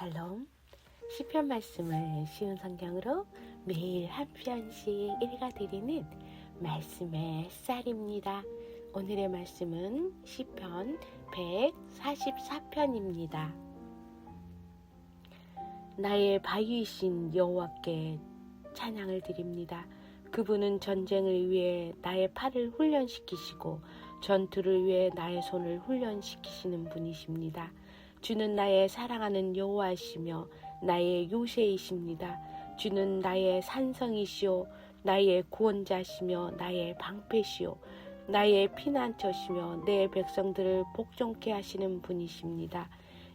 샬롬 시편 말씀을 쉬운 성경으로 매일 한 편씩 읽어드리는 말씀의 쌀입니다. 오늘의 말씀은 시편 144편입니다. 나의 바위이신 여호와께 찬양을 드립니다. 그분은 전쟁을 위해 나의 팔을 훈련시키시고 전투를 위해 나의 손을 훈련시키시는 분이십니다. 주는 나의 사랑하는 여호와이시며 나의 요새이십니다. 주는 나의 산성이시오 나의 구원자시며 나의 방패시오 나의 피난처시며 내 백성들을 복종케 하시는 분이십니다.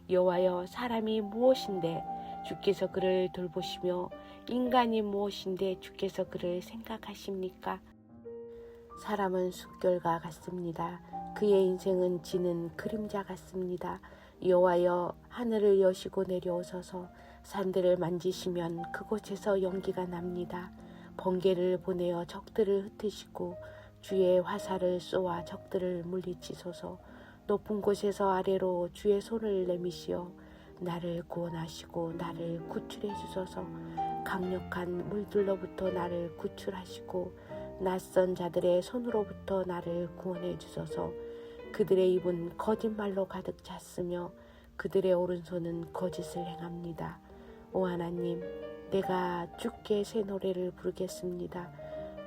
여호와여 사람이 무엇인데 주께서 그를 돌보시며 인간이 무엇인데 주께서 그를 생각하십니까? 사람은 숫결과 같습니다. 그의 인생은 지는 그림자 같습니다. 여호와여 하늘을 여시고 내려오소서. 산들을 만지시면 그곳에서 연기가 납니다. 번개를 보내어 적들을 흩으시고 주의 화살을 쏘아 적들을 물리치소서. 높은 곳에서 아래로 주의 손을 내미시어 나를 구원하시고 나를 구출해 주소서. 강력한 물들로부터 나를 구출하시고 낯선 자들의 손으로부터 나를 구원해 주소서 그들의 입은 거짓말로 가득 찼으며 그들의 오른손은 거짓을 행합니다. 오 하나님, 내가 주께 새 노래를 부르겠습니다.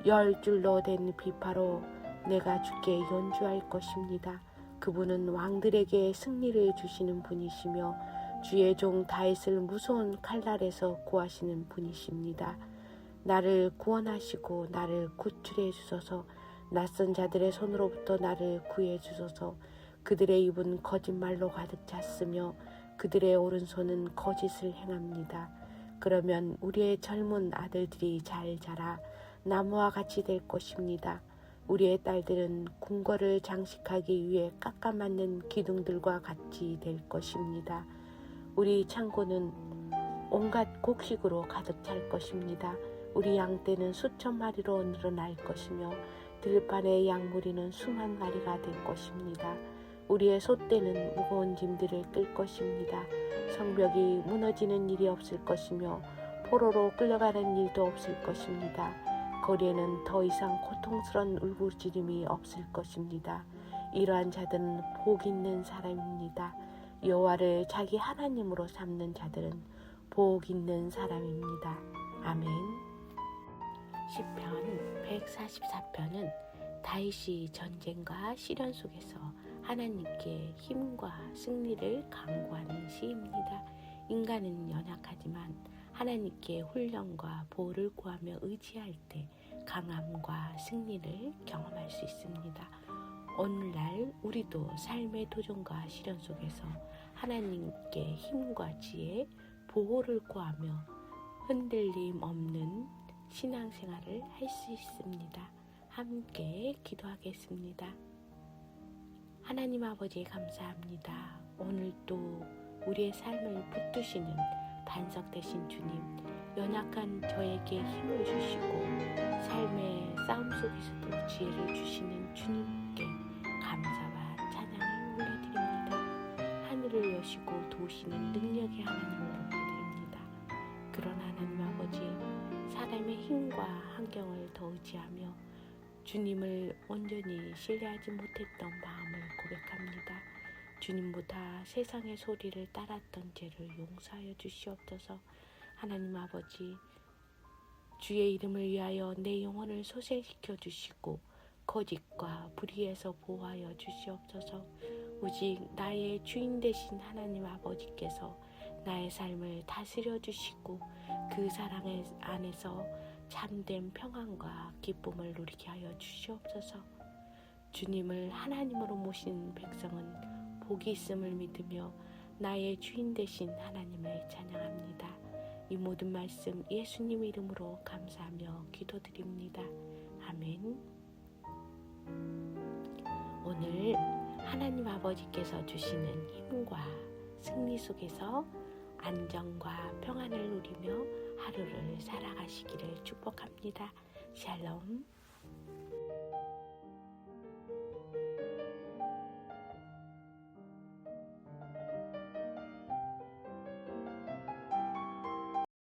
열 줄로 된 비파로 내가 주께 연주할 것입니다. 그분은 왕들에게 승리를 주시는 분이시며 주의 종 다윗을 무서운 칼날에서 구하시는 분이십니다. 나를 구원하시고 나를 구출해 주소서. 낯선 자들의 손으로부터 나를 구해 주소서. 그들의 입은 거짓말로 가득 찼으며 그들의 오른손은 거짓을 행합니다. 그러면 우리의 젊은 아들들이 잘 자라 나무와 같이 될 것입니다. 우리의 딸들은 궁궐을 장식하기 위해 깎아맞는 기둥들과 같이 될 것입니다. 우리 창고는 온갖 곡식으로 가득 찰 것입니다. 우리 양떼는 수천 마리로 늘어날 것이며 들판의 양무리는 수만 마리가 될 것입니다. 우리의 소떼는 무거운 짐들을 끌 것입니다. 성벽이 무너지는 일이 없을 것이며 포로로 끌려가는 일도 없을 것입니다. 거리에는 더 이상 고통스러운 울부짖음이 없을 것입니다. 이러한 자들은 복 있는 사람입니다. 여호와를 자기 하나님으로 삼는 자들은 복 있는 사람입니다. 아멘. 시편 144편은 다윗이 전쟁과 시련 속에서 하나님께 힘과 승리를 강구하는 시입니다. 인간은 연약하지만 하나님께 훈련과 보호를 구하며 의지할 때 강함과 승리를 경험할 수 있습니다. 오늘날 우리도 삶의 도전과 시련 속에서 하나님께 힘과 지혜, 보호를 구하며 흔들림 없는 신앙생활을 할 수 있습니다. 함께 기도하겠습니다. 하나님 아버지 감사합니다. 오늘도 우리의 삶을 붙드시는 반석 되신 주님, 연약한 저에게 힘을 주시고 삶의 싸움 속에서도 지혜를 주시는 주님께 감사와 찬양을 올려드립니다. 하늘을 여시고 도우시는 능력의 하나님을 드립니다. 그런 하나님 아버지, 사람의 힘과 환경을 더 의지하며 주님을 온전히 신뢰하지 못했던 마음을 고백합니다. 주님보다 세상의 소리를 따랐던 죄를 용서하여 주시옵소서. 하나님 아버지, 주의 이름을 위하여 내 영혼을 소생시켜 주시고 거짓과 불의에서 보호하여 주시옵소서. 오직 나의 주인 되신 하나님 아버지께서 나의 삶을 다스려 주시고 그 사랑 안에서 참된 평안과 기쁨을 누리게 하여 주시옵소서. 주님을 하나님으로 모신 백성은 복이 있음을 믿으며 나의 주인 되신 하나님을 찬양합니다. 이 모든 말씀 예수님 이름으로 감사하며 기도드립니다. 아멘. 오늘 하나님 아버지께서 주시는 힘과 승리 속에서 안정과 평안을 누리며 하루를 살아가시기를 축복합니다. 샬롬.